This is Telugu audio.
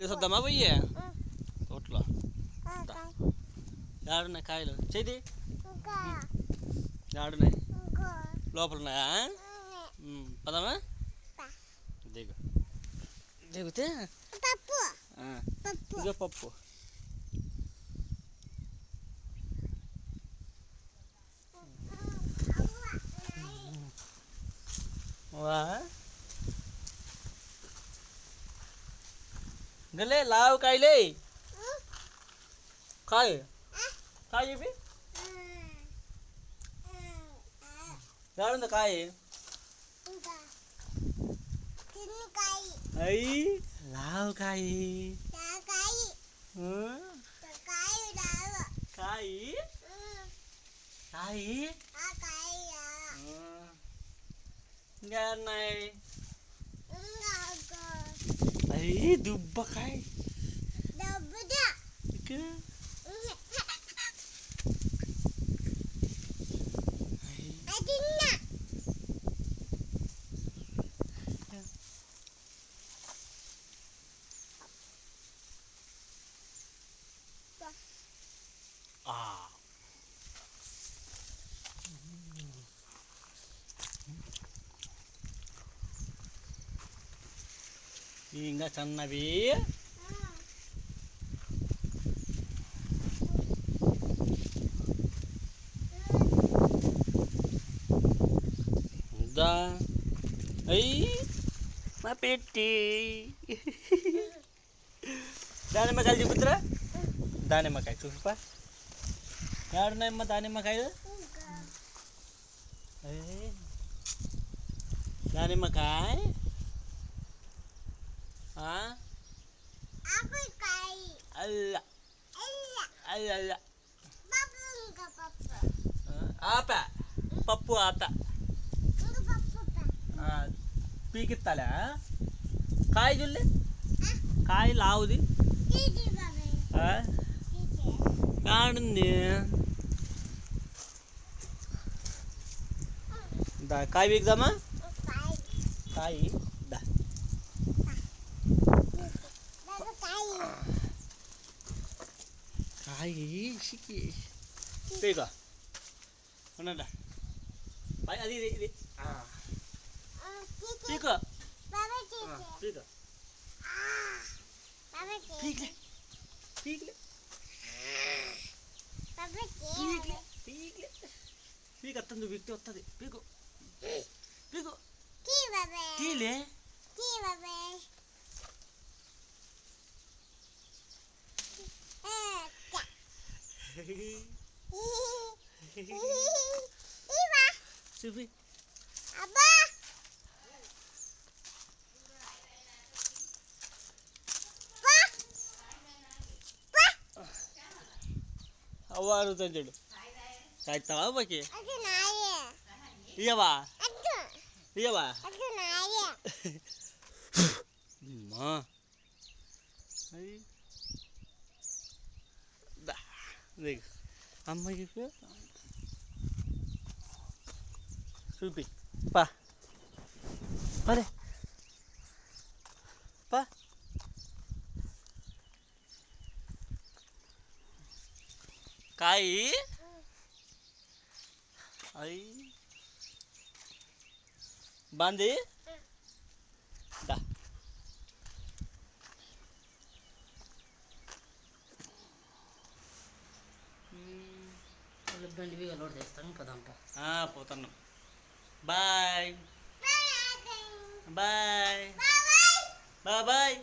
తీసుకొద్దామా పోయి తోటలో ఏడున్నాయి కాయలు చేతి ఏడున్నాయి లోపల ఉన్నాయా ఉమ్, పదమా దిగు దిగితే పప్పు ఆ, పప్పు ఇదో Gale lao kai le. Kai. Kai yibi? Yaar unda kai. Tinu kai. Ai, lao kai. Lao kai. Hmm. Kai lao. Kai? Kai? Kai. Nhà này. Nhà Ay, duba kay. Duba ఇంకా చిన్నవి దా అయ్యి మా పెట్టి దానిమ్మకాయలు చూపుతురా దానిమ్మకాయ చూపా ఏడున్నాయమ్మా దానిమ్మకాయలు ఏయ్. దానిమ్మకాయ ఆపికాయ అల్ల ఎల్ల అల్ల అల్ల పప్పు ఇంకా పప్పు ఆ, ఆప పప్పు ఆప ఇంకా పప్పు ఆ, పీకిత్తాలా కాయ చూడలే కాయ లావుది తీసి బాబాయ్ ఆ? తీసి కాడుంది దా కాయ పీకుదామా కాయ Ay, sige. Teka. Ano na? Ay, adi, adi, adi. Ah. Teka. Baba, teka. Teka. Baba, teka. Teka. Teka. Baba, teka. Teka. Teka, tandu bikti otta de. Teka. Teka. Ki baba. Kile. Ki baba. Eh. చూపి అవ్వ అడుగుతాను చూడు అద్దు ఇయ్యవా అది నాయే అమ్మా Deja. Amma yıkıyor. Subi. Pa. Hadi. Pa. Ay. Bandi. బండి లోడ్ చేస్తాను పదాంప. ఆ, పోతున్నాం. బాయ్. బాయ్ బాబాయ్ బాయ్ బాయ్.